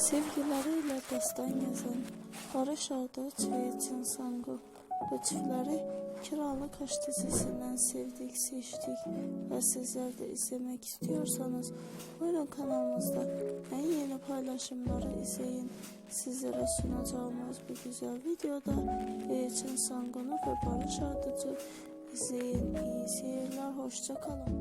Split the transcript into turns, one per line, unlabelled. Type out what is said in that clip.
Sevgileriyle destan yazan Barış Arduç ve Çin Sangu bu çiftleri Kiralı Kaş dizisinden sevdik, seçtik ve sizler de izlemek istiyorsanız buyurun kanalımızda en yeni paylaşımları izleyin. Sizlere sunacağımız bu güzel videoda Çin Sangu'nu ve Barış Arduç'u izleyin. İyi seyirler, hoşça kalın.